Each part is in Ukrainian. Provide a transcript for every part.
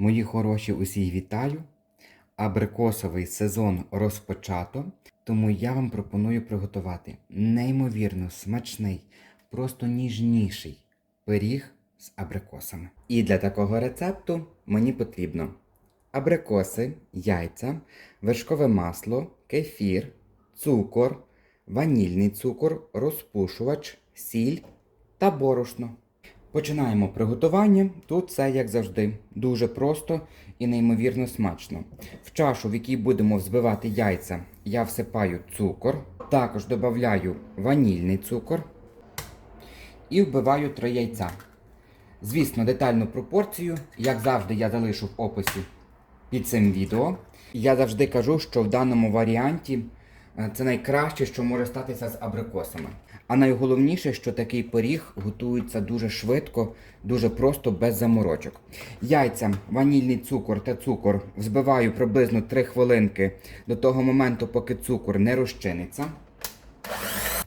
Мої хороші усіх вітаю. Абрикосовий сезон розпочато, тому я вам пропоную приготувати неймовірно смачний, просто ніжніший пиріг з абрикосами. І для такого рецепту мені потрібно абрикоси, яйця, вершкове масло, кефір, цукор, ванільний цукор, розпушувач, сіль та борошно. Починаємо приготування. Тут все, як завжди, дуже просто і неймовірно смачно. В чашу, в якій будемо взбивати яйця, я всипаю цукор, також додаю ванільний цукор і вбиваю три яйця. Звісно, детальну пропорцію, як завжди, я залишу в описі під цим відео. Я завжди кажу, що в даному варіанті е, це найкраще, що може статися з абрикосами. А найголовніше, що такий пиріг готується дуже швидко, дуже просто, без заморочок. Яйця, ванільний цукор та цукор взбиваю приблизно 3 хвилинки до того моменту, поки цукор не розчиниться.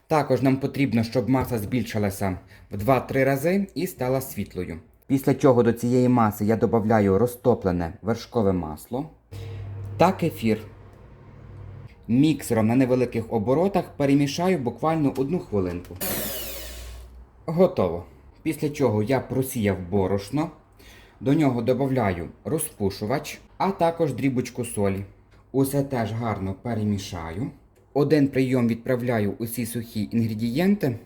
Також нам потрібно, щоб маса збільшилася в 2-3 рази і стала світлою. Після чого до цієї маси я додаю розтоплене вершкове масло та кефір. Міксером на невеликих оборотах перемішаю буквально одну хвилинку. Готово. Після чого я просіяв борошно, до нього додаю розпушувач, а також дрібочку солі. Усе теж гарно перемішаю. Один прийом відправляю усі сухі інгредієнти.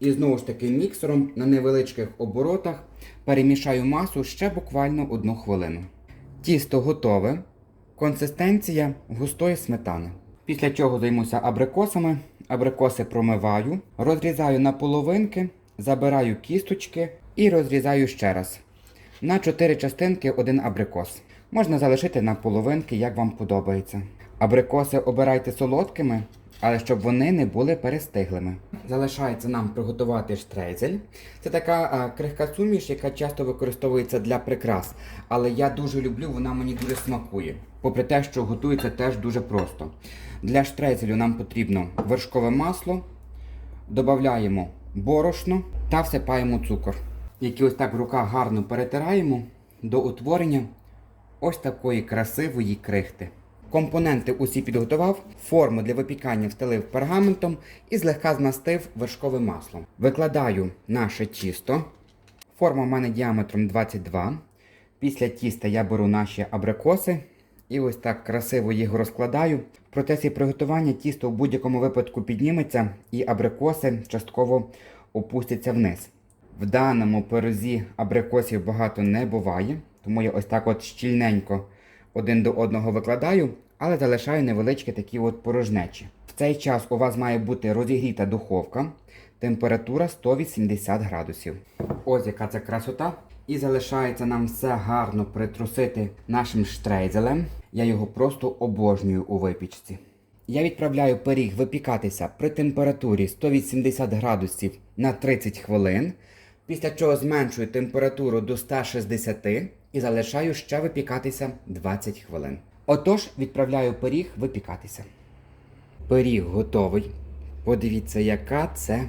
І знову ж таки міксером на невеличких оборотах перемішаю масу ще буквально одну хвилину. Тісто готове. Консистенція густої сметани. Після чого займуся абрикосами. Абрикоси промиваю, розрізаю на половинки, забираю кісточки і розрізаю ще раз. На 4 частинки один абрикос. Можна залишити на половинки, як вам подобається. Абрикоси обирайте солодкими, але щоб вони не були перестиглими. Залишається нам приготувати штрейзель. Це така крихка суміш, яка часто використовується для прикрас. Але я дуже люблю, вона мені дуже смакує. Попри те, що готується теж дуже просто. Для штрейзелю нам потрібно вершкове масло, додаємо борошно та всипаємо цукор, який ось так в руках гарно перетираємо до утворення ось такої красивої крихти. Компоненти усі підготував, форму для випікання встелив пергаментом і злегка змастив вершковим маслом. Викладаю наше тісто. Форма в мене діаметром 22. Після тіста я беру наші абрикоси і ось так красиво їх розкладаю. В процесі приготування тісто в будь-якому випадку підніметься і абрикоси частково опустяться вниз. В даному пирозі абрикосів багато не буває, тому я ось так от щільненько один до одного викладаю, але залишаю невеличкі такі от порожнечі. В цей час у вас має бути розігріта духовка, температура 180 градусів. Ось яка це красота. І залишається нам все гарно притрусити нашим штрейзелем. Я його просто обожнюю у випічці. Я відправляю пиріг випікатися при температурі 180 градусів на 30 хвилин, після чого зменшую температуру до 160 і залишаю ще випікатися 20 хвилин. Отож, відправляю пиріг випікатися. Пиріг готовий. Подивіться, яка це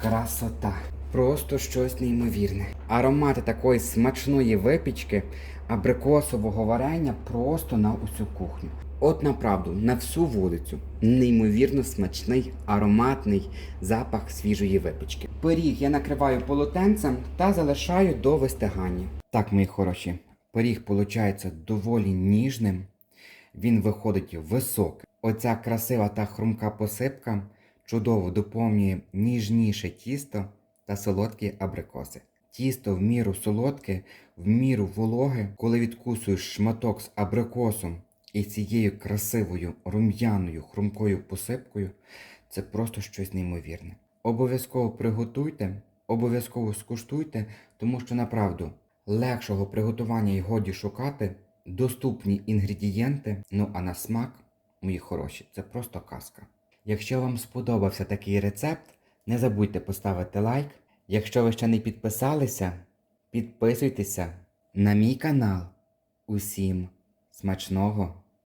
красота. Просто щось неймовірне. Аромати такої смачної випічки, абрикосового варення просто на усю кухню. От направду, на всю вулицю. Неймовірно смачний, ароматний запах свіжої випічки. Пиріг я накриваю полотенцем та залишаю до вистигання. Так, мої хороші, пиріг виходить доволі ніжним. Він виходить високий. Оця красива та хрумка посипка чудово доповнює ніжніше тісто та солодкі абрикоси. Тісто в міру солодке, в міру вологе, коли відкусуєш шматок з абрикосом і цією красивою рум'яною хрумкою посипкою, це просто щось неймовірне. Обов'язково приготуйте, обов'язково скуштуйте, тому що направду легшого приготування й годі шукати, доступні інгредієнти, ну а на смак, мої хороші, це просто казка. Якщо вам сподобався такий рецепт, не забудьте поставити лайк. Якщо ви ще не підписалися, підписуйтеся на мій канал. Усім смачного!